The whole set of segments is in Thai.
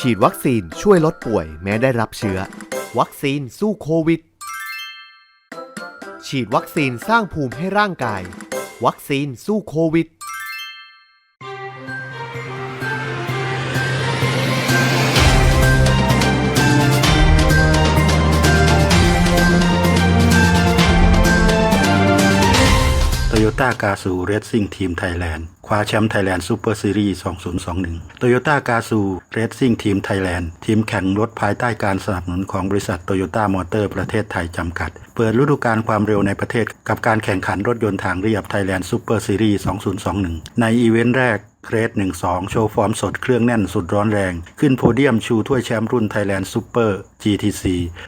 ฉีดวัคซีนช่วยลดป่วยแม้ได้รับเชื้อ วัคซีนสู้โควิด ฉีดวัคซีนสร้างภูมิให้ร่างกาย วัคซีนสู้โควิด โตโยต้ากาซูเร c ซิ่งทีมไทยแลนด์ คว้าแชมป์ไทยแลนด์ซูเปอร์ซีรีส์2021โตโยต้ากาซูเร c ซิ่งทีมไทยแลนด์ทีมแข่งรถภายใต้การสนับสนุนของบริษัทโตโยต้ามอเตอร์ประเทศไทยจำกัด เปิดฤดูกาลความเร็วในประเทศกับการแข่งขันรถยนต์ทางเรียบไทยแลนด์ซูเปอร์ซีรีส์2021 ในอีเวนต์แรก เครส12 โชว์ฟอร์มสดเครื่องแน่นสุดร้อนแรง ขึ้นโพเดียมชูถ้วยแชมป์รุ่น Thailand Super GTC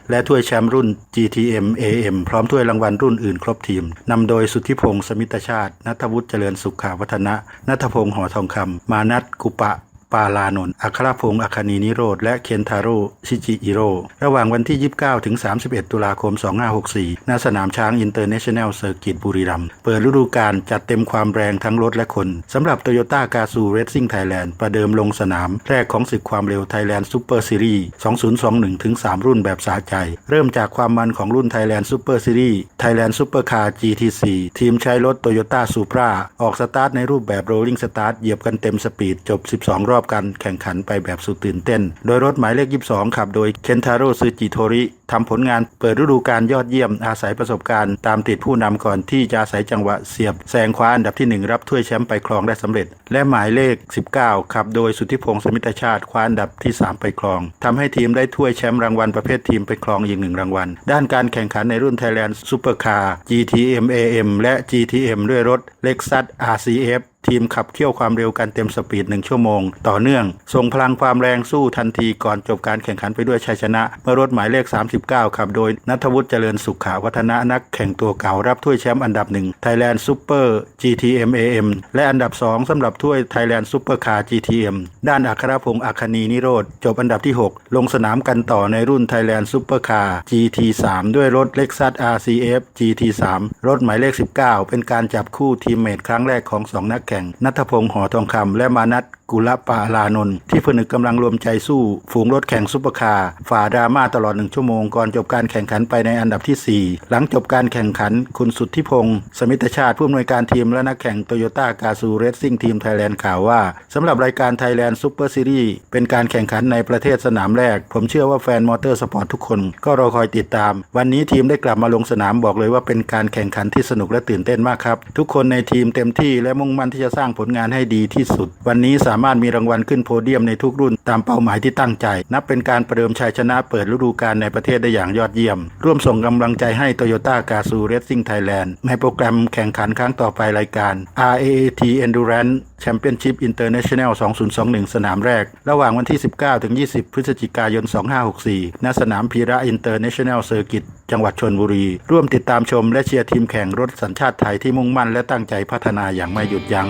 และถ้วยแชมป์รุ่น GTM AM พร้อมถ้วยรางวัลรุ่นอื่นครบทีม นำโดยสุทธิพงศ์สมิตชาติ นัทวุฒิเจริญสุขาวัฒนะ นัทพงศ์หอทองคำ มานัทกุปะ ปาลานนท์อัครพงศ์อัคนีนิโรธ และเคนทาร่ชิจิอิโร่ระหว่างวันที่ 29 ถึง 31 ตุลาคม 2564 ณ สนามช้างอินเตอร์เนชั่นแนลเซอร์กิตบุรีรัมย์ เปิดฤดูกาลจัดเต็มความแรงทั้งรถและคน สำหรับโตโยต้ากาซูเร c ซิ่งไทยแลนด์ประเดิมลงสนาม แรกของศึกความเร็วไทยแลนด์ซูเปอร์ซีรีส์ 2021 ถึง 3 รุ่นแบบสาใจ เริ่มจากความมันของรุ่นไทยแลนด์ซูเปอร์ซีรีส์ไทยแลนด์ซูเปอร์คาร์ GT4 ทีมใช้รถโตโยต้าซูปราออกสตาร์ทในรูปแบบโรลลิ่งสตาร์ทเหยียบกันเต็มสปีดจบ 12 รอบอบการแข่งขันไปแบบสุดตื่นเต้น โดยรถหมายเลข 22 ขับโดยเคนทาโร่ซูจิโทริทำผลงานเปิดฤดูกาลยอดเยี่ยมอาศัยประสบการณ์ตามติดผู้นำก่อนที่จะอาศัยจังหวะเสียบแซงคว้าอันดับที่ 1 รับถ้วยแชมป์ไปครองได้สำเร็จ และหมายเลข 19 ขับโดยสุทธิพงศ์สมิตชาติคว้าอันดับที่ 3 ไปครองทำให้ทีมได้ถ้วยแชมป์รางวัลประเภททีมไปครองอีกหนึ่งรางวัล ด้านการแข่งขันในรุ่น Thailand Super Car GTM AM และ GTM ด้วยรถ Lexus RCF ทีมขับเคี่ยวความเร็วกันเต็มสปีดหนึ่งชั่วโมง ต่อเนื่อง ส่งพลังความแรงสู้ทันทีก่อนจบการแข่งขันไปด้วยชัยชนะ เมื่อรถหมายเลข 39 ขับโดยนัทวุฒิเจริญสุขาวัฒนะนักแข่งตัวเก่ารับถ้วยแชมป์อันดับหนึ่ง Thailand Super GTM AM และอันดับ 2สำหรับถ้วย Thailand Super Car GTM ด้านอัครพงศ์อัคนีนิโรธจบอันดับที่ 6 ลงสนามกันต่อในรุ่น Thailand Super Car GT3 ด้วยรถ Lexus RCF GT3 รถหมายเลข 19 เป็นการจับคู่ทีมเมทครั้งแรกของสองนักแข่งนัทพงศ์หอทองคำและมานัท กุลปาลานนท์ที่ผนึกกำลังรวมใจสู้ ฝูงรถแข่งซุปเปอร์คาร์ฝ่าดราม่าตลอดหนึ่งชั่วโมงก่อนจบการแข่งขันไปในอันดับที่ 4 หลังจบการแข่งขัน คุณสุทธิพงศ์สมิตชาติผู้อำนวยการทีมและนักแข่งโตโยต้ากาซูเร c ซิ่งทีมไทยแลนด์ข่าวว่าสำหรับรายการไทยแลนด์ซูเปอร์ซีรีส์เป็นการแข่งขันในประเทศสนามแรก ผมเชื่อว่าแฟนมอเตอร์สปอร์ตทุกคน ก็รอคอยติดตาม วันนี้ทีมได้กลับมาลงสนามบอกเลยว่าเป็นการแข่งขันที่สนุกและตื่นเต้นมากครับทุกคนในทีมเต็มที่และมุ่งมั่นที่จะสร้างผลงานให้ดีที่สุด วันนี้สาามารถมีรางวัลขึ้นโพเดียมในทุกรุ่นตามเป้าหมายที่ตั้งใจ นับเป็นการประเดิมชัยชนะเปิดฤดูกาลในประเทศได้อย่างยอดเยี่ยม ร่วมส่งกำลังใจให้โตโยต้ากาซูเร c ซิ่งไทยแลนด์ในโปรแกรมแข่งขันครั้งต่อไปรายการ RAAT Endurance Championship International 2021 สนามแรก ระหว่างวันที่ 19 ถึง 20 พฤศจิกายน 2564 ณ สนามพีระ International Circuit จังหวัดชนบุรี ร่วมติดตามชมและเชียร์ทีมแข่งรถสัญชาติไทยที่มุ่งมั่นและตั้งใจพัฒนาอย่างไม่หยุดยั้ง